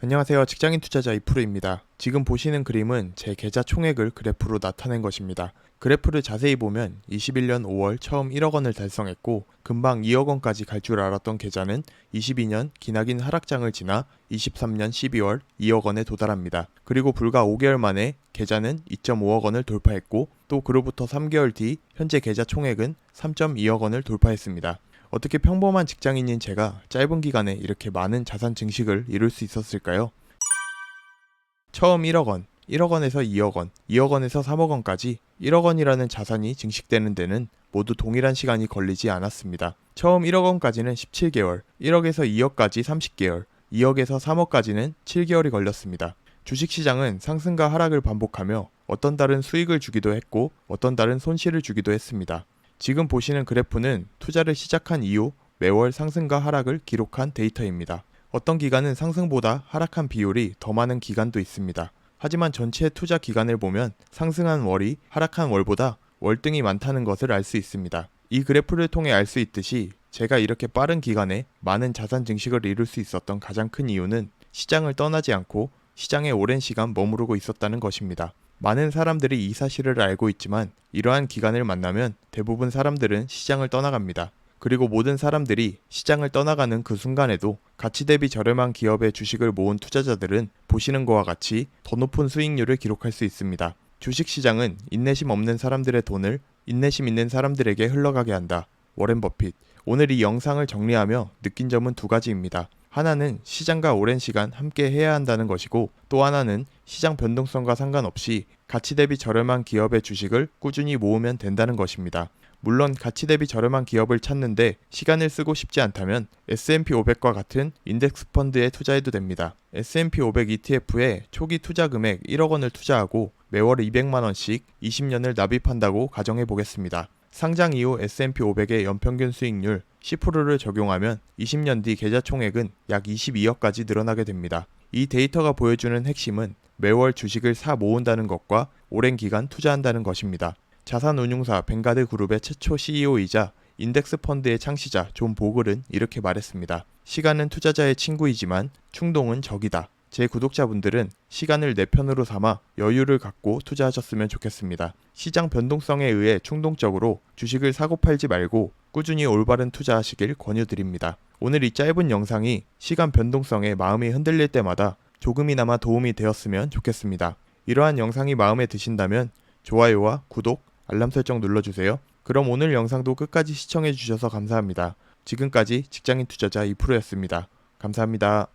안녕하세요. 직장인 투자자 이프로입니다. 지금 보시는 그림은 제 계좌 총액을 그래프로 나타낸 것입니다. 그래프를 자세히 보면 21년 5월 처음 1억 원을 달성했고 금방 2억 원까지 갈 줄 알았던 계좌는 22년 기나긴 하락장을 지나 23년 12월 2억 원에 도달합니다. 그리고 불과 5개월 만에 계좌는 2.5억 원을 돌파했고 또 그로부터 3개월 뒤 현재 계좌 총액은 3.2억 원을 돌파했습니다. 어떻게 평범한 직장인인 제가 짧은 기간에 이렇게 많은 자산 증식을 이룰 수 있었을까요? 처음 1억 원, 1억 원에서 2억 원, 2억 원에서 3억 원까지 1억 원이라는 자산이 증식되는 데는 모두 동일한 시간이 걸리지 않았습니다. 처음 1억 원까지는 17개월, 1억에서 2억까지 30개월, 2억에서 3억까지는 7개월이 걸렸습니다. 주식시장은 상승과 하락을 반복하며 어떤 달은 수익을 주기도 했고 어떤 달은 손실을 주기도 했습니다. 지금 보시는 그래프는 투자를 시작한 이후 매월 상승과 하락을 기록한 데이터입니다. 어떤 기간은 상승보다 하락한 비율이 더 많은 기간도 있습니다. 하지만 전체 투자 기간을 보면 상승한 월이 하락한 월보다 월등히 많다는 것을 알 수 있습니다. 이 그래프를 통해 알 수 있듯이 제가 이렇게 빠른 기간에 많은 자산 증식을 이룰 수 있었던 가장 큰 이유는 시장을 떠나지 않고 시장에 오랜 시간 머무르고 있었다는 것입니다. 많은 사람들이 이 사실을 알고 있지만 이러한 기간을 만나면 대부분 사람들은 시장을 떠나갑니다. 그리고 모든 사람들이 시장을 떠나가는 그 순간에도 가치 대비 저렴한 기업의 주식을 모은 투자자들은 보시는 것과 같이 더 높은 수익률을 기록할 수 있습니다. 주식 시장은 인내심 없는 사람들의 돈을 인내심 있는 사람들에게 흘러가게 한다. 워렌 버핏. 오늘 이 영상을 정리하며 느낀 점은 두 가지입니다. 하나는 시장과 오랜 시간 함께 해야 한다는 것이고 또 하나는 시장 변동성과 상관없이 가치 대비 저렴한 기업의 주식을 꾸준히 모으면 된다는 것입니다. 물론 가치 대비 저렴한 기업을 찾는데 시간을 쓰고 싶지 않다면 S&P 500과 같은 인덱스 펀드에 투자해도 됩니다. S&P 500 ETF에 초기 투자 금액 1억 원을 투자하고 매월 200만 원씩 20년을 납입한다고 가정해 보겠습니다. 상장 이후 S&P 500의 연평균 수익률 10%를 적용하면 20년 뒤 계좌 총액은 약 22억까지 늘어나게 됩니다. 이 데이터가 보여주는 핵심은 매월 주식을 사 모은다는 것과 오랜 기간 투자한다는 것입니다. 자산운용사 벵가드 그룹의 최초 CEO이자 인덱스 펀드의 창시자 존 보글은 이렇게 말했습니다. 시간은 투자자의 친구이지만 충동은 적이다. 제 구독자분들은 시간을 내 편으로 삼아 여유를 갖고 투자하셨으면 좋겠습니다. 시장 변동성에 의해 충동적으로 주식을 사고 팔지 말고 꾸준히 올바른 투자하시길 권유드립니다. 오늘 이 짧은 영상이 시간 변동성에 마음이 흔들릴 때마다 조금이나마 도움이 되었으면 좋겠습니다. 이러한 영상이 마음에 드신다면 좋아요와 구독, 알람 설정 눌러주세요. 그럼 오늘 영상도 끝까지 시청해주셔서 감사합니다. 지금까지 직장인 투자자 이프로였습니다. 감사합니다.